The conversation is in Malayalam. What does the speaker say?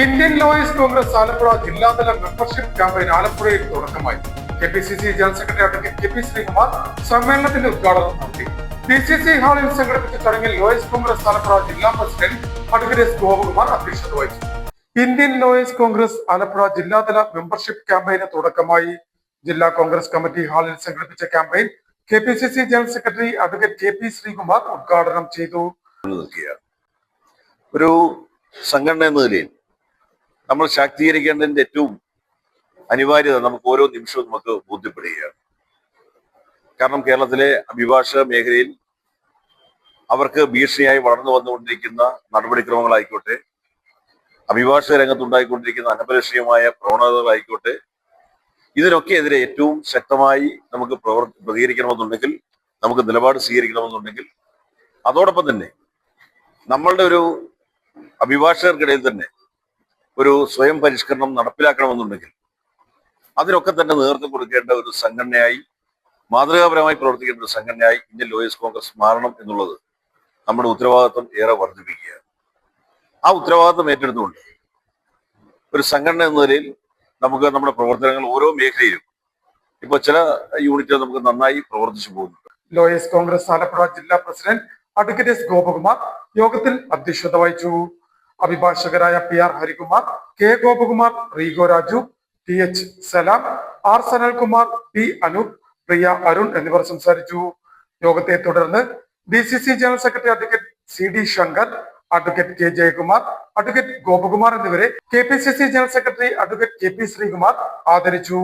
ഇന്ത്യൻ ലോയേഴ്സ് കോൺഗ്രസ് ആലപ്പുഴ ജില്ലാതല മെമ്പർഷിപ്പ് ക്യാമ്പയിൻ ആലപ്പുഴയിൽ തുടക്കമായി. K P C C general secretary advocate K P Sreekumar സമ്മേളനത്തിന്റെ ഉദ്ഘാടനം നടത്തി. ഡി സി സി ഹാളിൽ സംഘടിപ്പിച്ച ചടങ്ങിൽ ലോയേഴ്സ് കോൺഗ്രസ് ആലപ്പുഴ ജില്ലാ പ്രസിഡന്റ് അഡ്വക്കേറ്റ് എസ് ഗോപകുമാർ അധ്യക്ഷത വഹിച്ചു. ഇന്ത്യൻ ലോയേഴ്സ് കോൺഗ്രസ് ആലപ്പുഴ ജില്ലാതല മെമ്പർഷിപ്പ് ക്യാമ്പയിന് തുടക്കമായി. ജില്ലാ കോൺഗ്രസ് കമ്മിറ്റി ഹാളിൽ സംഘടിപ്പിച്ച campaign K P C C general secretary advocate K P Sreekumar ഉദ്ഘാടനം ചെയ്തു. ഒരു സംഘടന എന്ന നിലയിൽ നമ്മൾ ശാക്തീകരിക്കേണ്ടതിന്റെ ഏറ്റവും അനിവാര്യത നമുക്ക് ഓരോ നിമിഷവും നമുക്ക് ബോധ്യപ്പെടുകയാണ്. കാരണം കേരളത്തിലെ അഭിഭാഷക മേഖലയിൽ അവർക്ക് ഭീഷണിയായി വളർന്നു വന്നുകൊണ്ടിരിക്കുന്ന നടപടിക്രമങ്ങളായിക്കോട്ടെ അഭിഭാഷക രംഗത്തുണ്ടായിക്കൊണ്ടിരിക്കുന്ന അനപരിഷ്ഠമായ പ്രവണതകളായിക്കോട്ടെ ഇതിനൊക്കെ എതിരെ ഏറ്റവും ശക്തമായി നമുക്ക് പ്രവർ പ്രതികരിക്കണമെന്നുണ്ടെങ്കിൽ നമുക്ക് നിലപാട് സ്വീകരിക്കണമെന്നുണ്ടെങ്കിൽ അതോടൊപ്പം തന്നെ നമ്മളുടെ ഒരു അഭിഭാഷകർക്കിടയിൽ തന്നെ ഒരു സ്വയം പരിഷ്കരണം നടപ്പിലാക്കണമെന്നുണ്ടെങ്കിൽ അതിനൊക്കെ തന്നെ നേതൃത്വം കൊടുക്കേണ്ട ഒരു സംഘടനയായി മാതൃകാപരമായി പ്രവർത്തിക്കേണ്ട ഒരു സംഘടനയായി ഇന്ത്യൻ ലോയേഴ്സ് കോൺഗ്രസ് മാറണം എന്നുള്ളത് നമ്മുടെ ഉത്തരവാദിത്വം ഏറെ വർദ്ധിപ്പിക്കുകയാണ്. ആ ഉത്തരവാദിത്വം ഏറ്റെടുത്തുകൊണ്ട് ഒരു സംഘടന എന്ന നിലയിൽ നമുക്ക് നമ്മുടെ പ്രവർത്തനങ്ങൾ ഓരോ മേഖലയിലും ഇപ്പൊ ചില യൂണിറ്റുകൾ നമുക്ക് നന്നായി പ്രവർത്തിച്ചു പോകുന്നുണ്ട്. ലോയേഴ്സ് കോൺഗ്രസ് ആലപ്പുഴ ജില്ലാ പ്രസിഡന്റ് അഡ്വക്കേറ്റ് എസ് ഗോപകുമാർ യോഗത്തിൽ അധ്യക്ഷത വഹിച്ചു. അഭിഭാഷകരായ P R Harikumar K Gopakumar Rego Raju T H Salam R Sanalkumar P Anoop Priya Arun എന്നിവർ സംസാരിച്ചു. യോഗത്തെ തുടർന്ന് D C C general secretary advocate C D Sankar advocate K Jayakumar advocate Gopakumar എന്നിവരെ K P C C general secretary advocate K P Sreekumar ആദരിച്ചു.